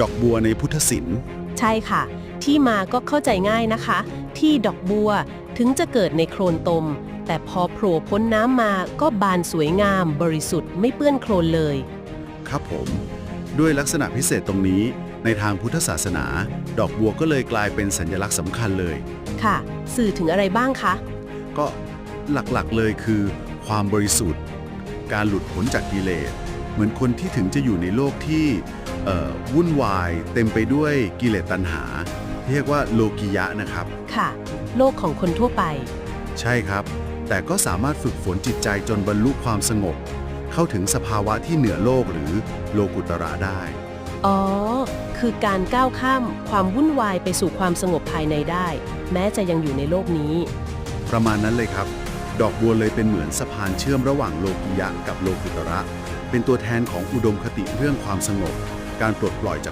ดอกบัวในพุทธศิลป์ใช่ค่ะ ที่มาก็เข้าใจง่ายนะคะ ที่ดอกบัวถึงจะเกิดในโคลนตม แต่พอโผล่พ้นน้ำมาก็บานสวยงาม บริสุทธิ์ไม่เปื้อนโคลนเลย ครับผม ด้วยลักษณะพิเศษตรงนี้ ในทางพุทธศาสนา ดอกบัวก็เลยกลายเป็นสัญลักษณ์สำคัญเลย ค่ะ สื่อถึงอะไรบ้างคะ ก็หลักๆเลยคือ ความบริสุทธิ์ การหลุดพ้นจากกิเลส เหมือนคนที่ถึงจะอยู่ในโลกที่เอ่อวุ่นวายเต็มไปด้วยกิเลสตัณหา เรียกว่าโลกิยะนะครับ ค่ะ โลกของคนทั่วไป ใช่ครับ แต่ก็สามารถฝึกฝนจิตใจจนบรรลุความสงบ เข้าถึงสภาวะที่เหนือโลกหรือโลกุตระได้ อ๋อ คือการก้าวข้ามความวุ่นวายไปสู่ความสงบภายในได้ แม้จะยังอยู่ในโลกนี้ ประมาณนั้นเลยครับ ดอกบัวเลยเป็นเหมือนสะพานเชื่อมระหว่างโลกิยะกับโลกุตระ เป็นตัวแทนของอุดมคติเรื่องความสงบ การปลดปล่อยจาก